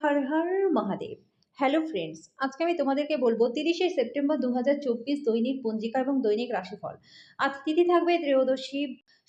Har Har Mahadev. Hello friends আজকে আমি তোমাদেরকে বলব তিরিশে সেপ্টেম্বর দু হাজার চব্বিশ দৈনিক পঞ্জিকা এবং দৈনিক রাশিফল। আজ তিথি থাকবে ত্রয়োদশী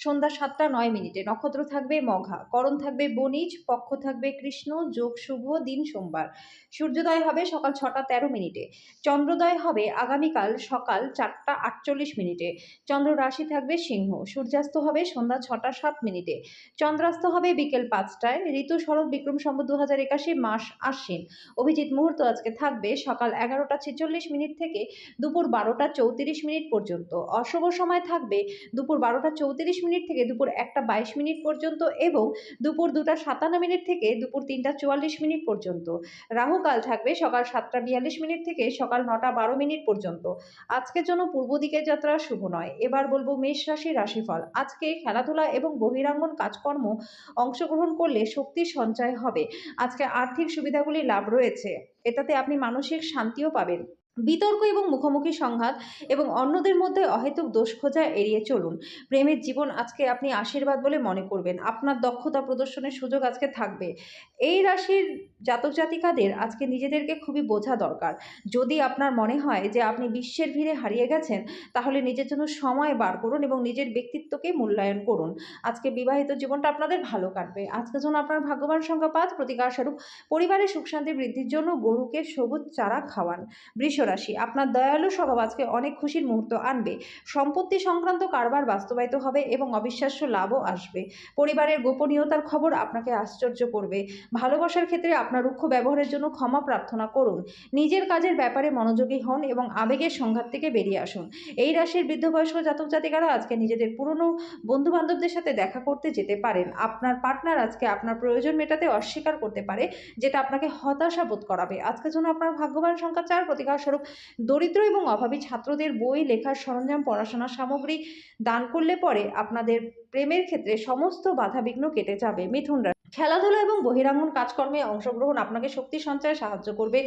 সন্ধ্যা সাতটা নয় মিনিটে। নক্ষত্র থাকবে মঘা, করণ থাকবে বণিজ, পক্ষ থাকবে কৃষ্ণ, যোগ শুভ দিন সোমবার। সূর্যোদয় হবে সকাল ছটা তেরো মিনিটে। চন্দ্রোদয় হবে আগামীকাল সকাল চারটা আটচল্লিশ মিনিটে। চন্দ্র রাশি থাকবে সিংহ, সূর্যাস্ত হবে সন্ধ্যা ছটা সাত মিনিটে। চন্দ্রাস্ত হবে বিকেল পাঁচটায়। ঋতু শরৎ বিক্রম সম্বত দু হাজার একাশি, মাস আশ্বিন। অভিজিৎ মুহূর্ত আজকে থাকবে সকাল এগারোটা ছেচল্লিশ মিনিট থেকে দুপুর বারোটা চৌত্রিশ মিনিট পর্যন্ত। অশুভ সময় থাকবে দুপুর বারোটা চৌত্রিশ মিনিট থেকে দুপুর একটা বাইশ মিনিট পর্যন্ত এবং দুপুর দুটা সাতান্ন মিনিট থেকে দুপুর তিনটা চুয়াল্লিশ মিনিট পর্যন্ত। রাহুকাল থাকবে সকাল সাতটা বিয়াল্লিশ মিনিট থেকে সকাল নটা বারো মিনিট পর্যন্ত। আজকের জন্য পূর্ব দিকের যাত্রা শুভ নয়। এবার বলব মেষ রাশি রাশিফল। আজকে খেলাধুলা এবং বহিরাঙ্গন কাজকর্ম অংশগ্রহণ করলে শক্তির সঞ্চয় হবে। আজকে আর্থিক সুবিধাগুলি লাভ রয়েছে। এটাতে আপনি মানসিক শান্তিও পাবেন। বিতর্ক এবং মুখোমুখি সংঘাত এবং অন্যদের মধ্যে অহেতুক দোষ খোঁজা এড়িয়ে চলুন। প্রেমের জীবন আজকে আপনি আশীর্বাদ বলে মনে করবেন। আপনার দক্ষতা প্রদর্শনের সুযোগ আজকে থাকবে। এই রাশির জাতক জাতিকাদের আজকে নিজেদেরকে খুবই বোঝা দরকার। যদি আপনার মনে হয় যে আপনি বিশ্বের ভিড়ে হারিয়ে গেছেন, তাহলে নিজের জন্য সময় বার করুন এবং নিজের ব্যক্তিত্বকে মূল্যায়ন করুন। আজকে বিবাহিত জীবনটা আপনাদের ভালো কাটবে। আজকে যেন আপনার ভাগ্যবান সংখ্যা পাঁচ প্রতিকার স্বরূপ পরিবারের সুখ শান্তি বৃদ্ধির জন্য গরুকে সবুজ চারা খাওয়ান। বৃষরাশি আপনার দয়ালু স্বভাব আজকে অনেক খুশির মুহূর্ত আনবে। সম্পত্তি সংক্রান্ত কারবার বাস্তবায়িত হবে এবং অবিশ্বাস্য লাভও আসবে। পরিবারের গোপনীয়তার খবর আপনাকে আশ্চর্য করবে। ভালোবাসার ক্ষেত্রে আপনার রুক্ষ ব্যবহারের জন্য ক্ষমা প্রার্থনা করুন। নিজের কাজের ব্যাপারে মনোযোগী হন এবং আবেগের সংঘাত থেকে বেরিয়ে আসুন। এই রাশির বৃদ্ধ বয়স্ক জাতক জাতিকারা আজকে নিজেদের পুরনো বন্ধু বান্ধবদের সাথে দেখা করতে যেতে পারেন। আপনার পার্টনার আজকে আপনার প্রয়োজন মেটাতে অস্বীকার করতে পারে, যেটা আপনাকে হতাশা বোধ করাবে। আজকের জন্য আপনার ভাগ্যবান সংখ্যা চার প্রতিকার স্বরূপ দরিদ্র এবং অভাবী ছাত্রদের বই, লেখার সরঞ্জাম, পড়াশোনা সামগ্রী দান করলে পরে আপনাদের প্রেমের ক্ষেত্রে সমস্ত বাধাবিঘ্ন কেটে যাবে। মিথুন খেলাধুলা এবং বহিরাঙ্গন কাজকর্মে অংশগ্রহণ আপনাকে শক্তি সঞ্চয়ে সাহায্য করবে।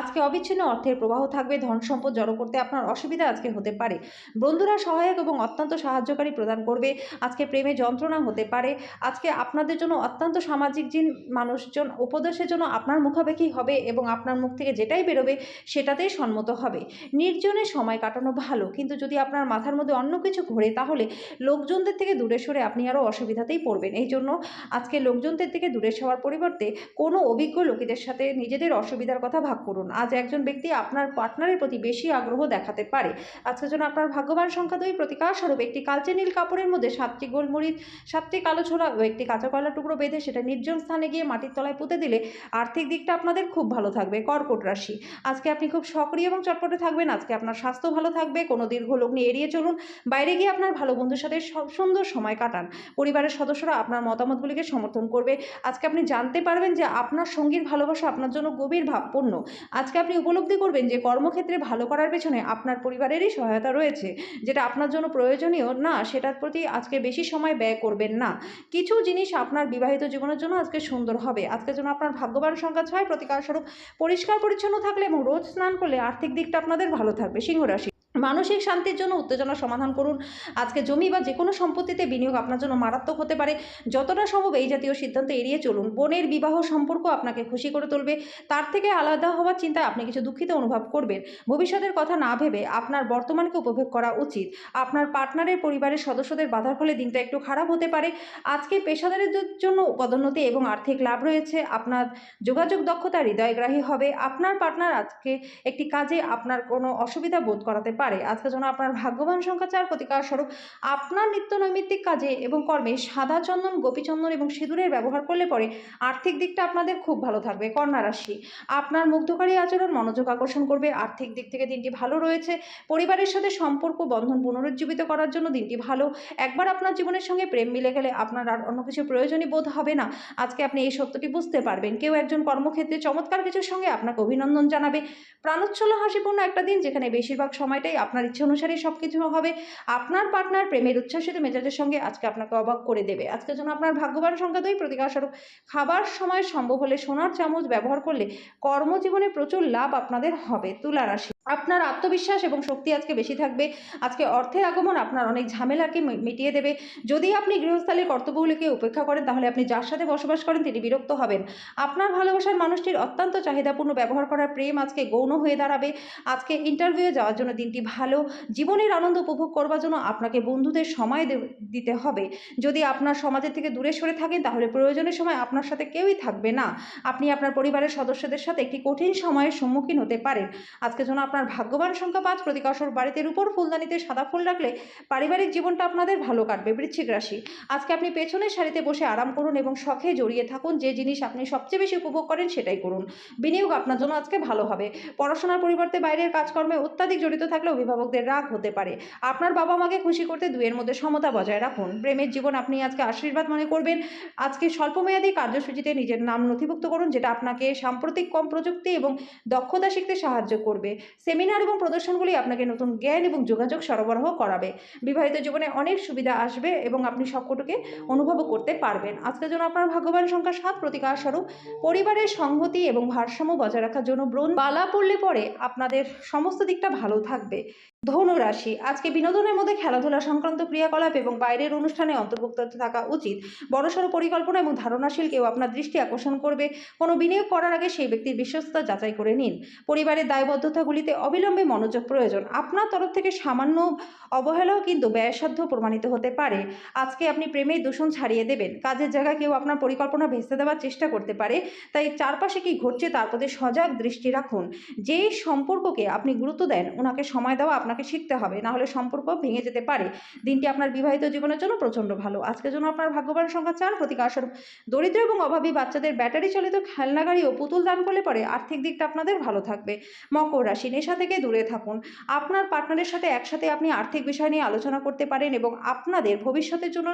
আজকে অবিচ্ছিন্ন অর্থের প্রবাহ থাকবে, ধন সম্পদ জড়ো করতে আপনার অসুবিধা আজকে হতে পারে। বন্ধুরা সহায়ক এবং অত্যন্ত সাহায্যকারী প্রদান করবে। আজকে প্রেমে যন্ত্রণা হতে পারে। আজকে আপনাদের জন্য অত্যন্ত সামাজিক জিন মানুষজন উপদেশের জন্য আপনার মুখাপেক্ষি হবে এবং আপনার মুখ থেকে যেটাই বেরোবে সেটাতেই সম্মত হবে। নির্জনে সময় কাটানো ভালো, কিন্তু যদি আপনার মাথার মধ্যে অন্য কিছু ঘোরে তাহলে লোকজনদের থেকে দূরে সরে আপনি আরও অসুবিধাতেই পড়বেন। এই জন্য আজকে লোকজনদের থেকে দূরে সরার পরিবর্তে কোনো অভিজ্ঞ লোকেদের সাথে নিজেদের অসুবিধার কথা ভাগ করুন। আজ একজন ব্যক্তি আপনার পার্টনারের প্রতি বেশি আগ্রহ দেখাতে পারে। আজকের জন্য আপনার ভাগ্যবান সংখ্যা দুই প্রতিকার স্বরূপ একটি কালচে নীল কাপড়ের মধ্যে সাতটি গোলমরিচ, সাতটি কালো ছোলা ও একটি কাঁচা কয়লা টুকরো বেঁধে সেটা নির্জন স্থানে গিয়ে মাটির তলায় পুঁতে দিলে আর্থিক দিকটা আপনাদের খুব ভালো থাকবে, কর্কট রাশি। আজকে আপনি খুব সক্রিয় এবং চটপটে থাকবেন। আজকে আপনার স্বাস্থ্য ভালো থাকবে, কোনো দীর্ঘ লগ্নি এড়িয়ে চলুন। বাইরে গিয়ে আপনার ভালো বন্ধুর সাথে স- সুন্দর সময় কাটান। পরিবারের সদস্যরা আপনার মতামতগুলিকে সমর্থন করবে। আজকে আপনি জানতে পারবেন যে আপনার সঙ্গীর ভালোবাসা আপনার জন্য গভীর ভাবপূর্ণ। আজকে আপনি উপলব্ধি করবেন যে কর্মক্ষেত্রে ভালো করার পেছনে আপনার পরিবারেরই সহায়তা রয়েছে, যেটা আপনার জন্য প্রয়োজনীয় না, সেটার প্রতি আজকে বেশি সময় ব্যয় করবেন না। কিছু জিনিস আপনার বিবাহিত জীবনের জন্য আজকে সুন্দর হবে। আজকের জন্য আপনার ভাগ্যবান সংখ্যা ছয়, প্রতিকার স্বরূপ পরিষ্কার পরিচ্ছন্ন থাকলে এবং রোজ স্নান করলে আর্থিক দিকটা আপনাদের ভালো থাকবে। সিংহ রাশি মানসিক শান্তির জন্য উত্তেজনা সমাধান করুন। আজকে জমি বা যে কোনো সম্পত্তিতে বিনিয়োগ আপনার জন্য মারাত্মক হতে পারে। যতটা সম্ভব এই জাতীয় সিদ্ধান্ত এড়িয়ে চলুন। বোনের বিবাহ সম্পর্ক আপনাকে খুশি করে তুলবে। তার থেকে আলাদা হওয়ার চিন্তায় আপনি কিছু দুঃখিত অনুভব করবেন। ভবিষ্যতের কথা না ভেবে আপনার বর্তমানকে উপভোগ করা উচিত। আপনার পার্টনারের পরিবারের সদস্যদের বাধার ফলে দিনটা একটু খারাপ হতে পারে। আজকে পেশাদারের জন্য পদোন্নতি এবং আর্থিক লাভ রয়েছে। আপনার যোগাযোগ দক্ষতা হৃদয়গ্রাহী হবে। আপনার পার্টনার আজকে একটি কাজে আপনার কোনো অসুবিধা বোধ করাতে পারে। আজকে যেন আপনার ভাগ্যবান সংখ্যা চার প্রতিকার স্বরূপ আপনার নিত্য নৈমিত্তিক কাজে এবং কর্মে সাদা চন্দন গোপীচন্দন এবং সিঁদুরের ব্যবহার করলে পরে আর্থিক দিকটা আপনাদের খুব ভালো থাকবে, কন্যা রাশি। আপনার মুগ্ধকারী আচরণ মনোযোগ আকর্ষণ করবে, আর্থিক দিক থেকে দিনটি ভালো রয়েছে, পরিবারের সাথে সম্পর্ক, বন্ধন পুনরুজ্জীবিত করার জন্য দিনটি ভালো। একবার আপনার জীবনের সঙ্গে প্রেম মিলে গেলে আপনার আর অন্য কিছু প্রয়োজনই বোধ হবে না। আজকে আপনি এই সত্যটি বুঝতে পারবেন। কেউ একজন কর্মক্ষেত্রে চমৎকার কিছুর সঙ্গে আপনাকে অভিনন্দন জানাবে। প্রাণোচ্ছল হাসিপূর্ণ একটা দিন যেখানে বেশিরভাগ সময়টাই আপনার ইচ্ছা অনুসারে সব কিছু হবে। আপনার পার্টনার প্রেমের উচ্ছ্বাসিত মেজাজের সঙ্গে আজকে আপনাকে অবাক করে দেবে। আজকের জন্য আপনার ভাগ্যবান সংখ্যা দুই প্রতিকার স্বরূপ খাবার সময় সম্ভব হলে সোনার চামচ ব্যবহার করলে কর্মজীবনে প্রচুর লাভ আপনাদের হবে। তুলা রাশি আপনার আত্মবিশ্বাস এবং শক্তি আজকে বেশি থাকবে। আজকে অর্থের আগমন আপনার অনেক ঝামেলাকে মিটিয়ে দেবে। যদি আপনি গৃহস্থালীর কর্তব্যগুলিকে উপেক্ষা করেন, তাহলে আপনি যার সাথে বসবাস করেন, তিনি বিরক্ত হবেন। আপনার ভালোবাসার মানুষটির অত্যন্ত চাহিদাপূর্ণ ব্যবহার করার প্রেম আজকে গৌণ হয়ে দাঁড়াবে। আজকে ইন্টারভিউয়ে যাওয়ার জন্য দিনটি ভালো। জীবনের আনন্দ উপভোগ করবার জন্য আপনাকে বন্ধুদের সময় দিতে হবে। যদি আপনার সমাজের থেকে দূরে সরে থাকেন, তাহলে প্রয়োজনের সময় আপনার সাথে কেউই থাকবে না। আপনি আপনার পরিবারের সদস্যদের সাথে একটি কঠিন সময়ের সম্মুখীন হতে পারেন। আজকে যেন আপনার ভাগ্যবান সংখ্যা পাঁচ প্রতিকাশর বাড়িতে উপর ফুলদানিতে সাদা ফুল রাখলে পারিবারিক জীবনটা আপনাদের ভালো কাটবে, বৃশ্চিক রাশি। আজকে আপনি পেছনের সারিতে বসে আরাম করুন এবং শখে জড়িয়ে থাকুন, যে জিনিস আপনি সবচেয়ে বেশি উপভোগ করেন সেটাই করুন। বিনিয়োগ আপনার জন্য আজকে ভালো হবে। পড়াশোনার পরিবর্তে বাইরের কাজকর্মে অত্যাধিক জড়িত থাকলে অভিভাবকদের রাগ হতে পারে। আপনার বাবা মাকে খুশি করতে দুয়ের মধ্যে সমতা বজায় রাখুন। প্রেমের জীবন আপনি আজকে আশীর্বাদ মনে করবেন। আজকে স্বল্পমেয়াদী কার্যসূচিতে নিজের নাম নথিভুক্ত করুন, যেটা আপনাকে সাম্প্রতিক কম প্রযুক্তি এবং দক্ষতা শিখতে সাহায্য করবে। সেমিনার এবং প্রদর্শনগুলি আপনাকে নতুন জ্ঞান এবং যোগাযোগ সরবরাহ করাবে। বিবাহিত জীবনে অনেক সুবিধা আসবে এবং আপনি সবকটুকে অনুভব করতে পারবেন। আজকের জন্য আপনার ভাগ্যবান সংখ্যা সাত প্রতিকার স্বরূপ, পরিবারের সংহতি এবং ভারসাম্য বজায় রাখার জন্য ব্রণ বালা পড়লে পরে আপনাদের সমস্ত দিকটা ভালো থাকবে। ধনু রাশি আজকে বিনোদনের মধ্যে খেলাধুলা সংক্রান্ত ক্রিয়াকলাপ এবং বাইরের অনুষ্ঠানে অন্তর্ভুক্ত থাকা উচিত। বড়সড় পরিকল্পনা এবং ধারণাশীল কেউ আপনার দৃষ্টি আকর্ষণ করবে। কোনো বিনিয়োগ করার আগে সেই ব্যক্তির বিশ্বস্ততা যাচাই করে নিন। পরিবারের দায়বদ্ধতাগুলিতে অবিলম্বে মনোযোগ প্রয়োজন। আপনার তরফ থেকে সামান্য অবহেলাও কিন্তু ব্যয়সাধ্য প্রমাণিত হতে পারে। আজকে আপনি প্রেমের দূষণ ছাড়িয়ে দেবেন। কাজের জায়গায় কেউ আপনার পরিকল্পনা ভেস্তে দেওয়ার চেষ্টা করতে পারে। তাই চারপাশে কি ঘটছে তার প্রতি সজাগ দৃষ্টি রাখুন। যে সম্পর্ককে আপনি গুরুত্ব দেন, ওনাকে সময় দেওয়া আপনাকে শিখতে হবে। না হলে সম্পর্ক ভেঙে যেতে পারে। দিনটি আপনার বিবাহিত জীবনের জন্য প্রচণ্ড ভালো। আজকের জন্য আপনার ভাগ্যবান সংখ্যা চার প্রতিকার স্বরূপ দরিদ্র এবং অভাবী বাচ্চাদের ব্যাটারি চালিত খেলনা গাড়ি ও পুতুল দান করলে পরে আর্থিক দিকটা আপনাদের ভালো থাকবে। মকর রাশি নেশা থেকে দূরে থাকুন। আপনার পার্টনারের সাথে একসাথে আপনি আর্থিক বিষয় নিয়ে আলোচনা করতে পারেন এবং আপনাদের ভবিষ্যতের জন্য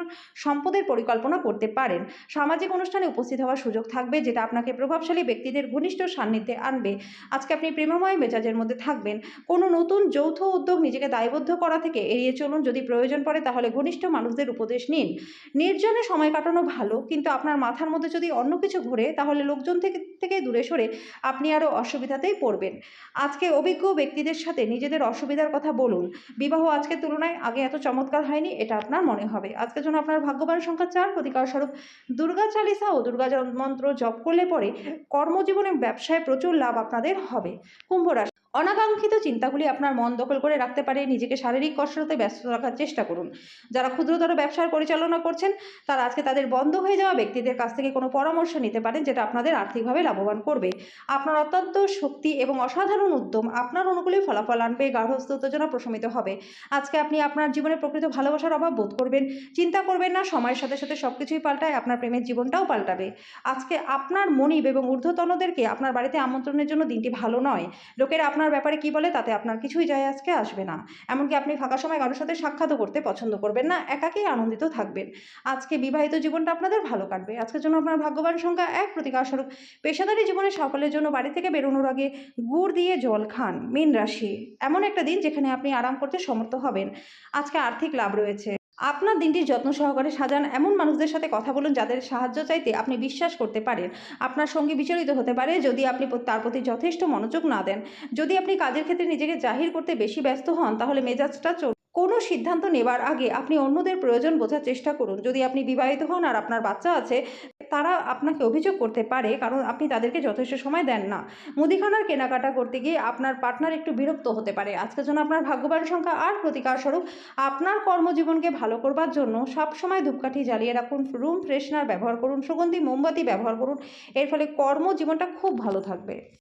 সম্পদের পরিকল্পনা করতে পারেন। সামাজিক অনুষ্ঠানে উপস্থিত হওয়ার সুযোগ থাকবে, যেটা আপনাকে প্রভাবশালী ব্যক্তিদের ঘনিষ্ঠ সান্নিধ্যে আনবে। আজকে আপনি প্রেমময় মেজাজের মধ্যে থাকবেন। কোনো নতুন যৌথ উদ্যোগ নিজেকে দায়বদ্ধ করা থেকে এড়িয়ে চলুন। যদি প্রয়োজন পড়ে, তাহলে ঘনিষ্ঠ মানুষদের উপদেশ নিন। নির্জনে সময় কাটানো ভালো, কিন্তু আপনার মাথার মধ্যে যদি অন্য কিছু ঘুরে, তাহলে লোকজন থেকে থেকে দূরে সরে আপনি আরও অসুবিধাতেই পড়বেন। আজকে অভিজ্ঞ ব্যক্তিদের সাথে নিজেদের অসুবিধার কথা বলুন। বিবাহ আজকের তুলনায় আগে এত চমৎকার হয়নি, এটা আপনার মনে হবে। আজকের জন্য আপনার ভাগ্যবান সংখ্যা চার প্রতিকার স্বরূপ দুর্গা চালিসা ও দুর্গা মন্ত্র জপ করলে পরে কর্মজীবনে ব্যবসায় প্রচুর লাভ আপনাদের হবে। কুম্ভ রাশি অনাকাঙ্ক্ষিত চিন্তাগুলি আপনার মন দখল করে রাখতে পারে, নিজেকে শারীরিক কসরতে ব্যস্ত রাখার চেষ্টা করুন। যারা ক্ষুদ্রতর ব্যবসার পরিচালনা করছেন, তারা আজকে তাদের বন্ধ হয়ে যাওয়া ব্যক্তিদের কাছ থেকে কোনো পরামর্শ নিতে পারেন, যেটা আপনাদের আর্থিকভাবে লাভবান করবে। আপনার অত্যন্ত শক্তি এবং অসাধারণ উদ্যম আপনার অনুকূলে ফলাফল আনবে গার্হস্থ উত্তেজনা প্রশমিত হবে। আজকে আপনি আপনার জীবনে প্রকৃত ভালোবাসার অভাব বোধ করবেন, চিন্তা করবেন না, সময়ের সাথে সাথে সব কিছুই পাল্টায় আপনার প্রেমের জীবনটাও পাল্টাবে। আজকে আপনার মনিব এবং ঊর্ধ্বতনদেরকে আপনার বাড়িতে আমন্ত্রণের জন্য দিনটি ভালো নয়। লোকেরা আপনার ব্যাপারে কি বলে তাতে আপনার কিছুই যায় আজকে আসবে না। এমনকি আপনি ফাঁকা সময় কারোর সাথে সাক্ষাৎও করতে পছন্দ করবেন না, একাকেই আনন্দিত থাকবেন। আজকে বিবাহিত জীবনটা আপনাদের ভালো কাটবে। আজকের জন্য আপনার ভাগ্যবান সংখ্যা এক প্রতিকার স্বরূপ পেশাদারি জীবনে সাফল্যের জন্য বাড়ি থেকে বেরোনোর আগে গুড় দিয়ে জল খান। মীন রাশি, এমন একটা দিন যেখানে আপনি আরাম করতে সমর্থ হবেন। আজকে আর্থিক লাভ রয়েছে। আপনার দিনটি যত্ন সহকারে সাজান। এমন মানুষদের সাথে কথা বলুন যাদের সাহায্য চাইতে আপনি বিশ্বাস করতে পারেন। আপনার সঙ্গে বিচলিত হতে পারে যদি আপনি তার প্রতি যথেষ্ট মনোযোগ না দেন। যদি আপনি কাজের ক্ষেত্রে নিজেকে জাহির করতে বেশি ব্যস্ত হন, তাহলে মেজাজটা কোনো সিদ্ধান্ত নেবার আগে আপনি অন্যদের প্রয়োজন বোঝার চেষ্টা করুন। যদি আপনি বিবাহিত হন আর আপনার বাচ্চা আছে তারা আপনাকে অভিযোগ করতে পারে, কারণ আপনি তাদেরকে যথেষ্ট সময় দেন না। মুদিখানার কেনাকাটা করতে গিয়ে আপনার পার্টনার একটু বিরক্ত হতে পারে। আজকের জন্য আপনার ভাগ্যবান সংখ্যা আর প্রতিকার স্বরূপ আপনার কর্মজীবনকে ভালো করবার জন্য সবসময় ধূপকাঠি জ্বালিয়ে রাখুন রুম ফ্রেশনার ব্যবহার করুন, সুগন্ধি মোমবাতি ব্যবহার করুন। এর ফলে কর্মজীবনটা খুব ভালো থাকবে।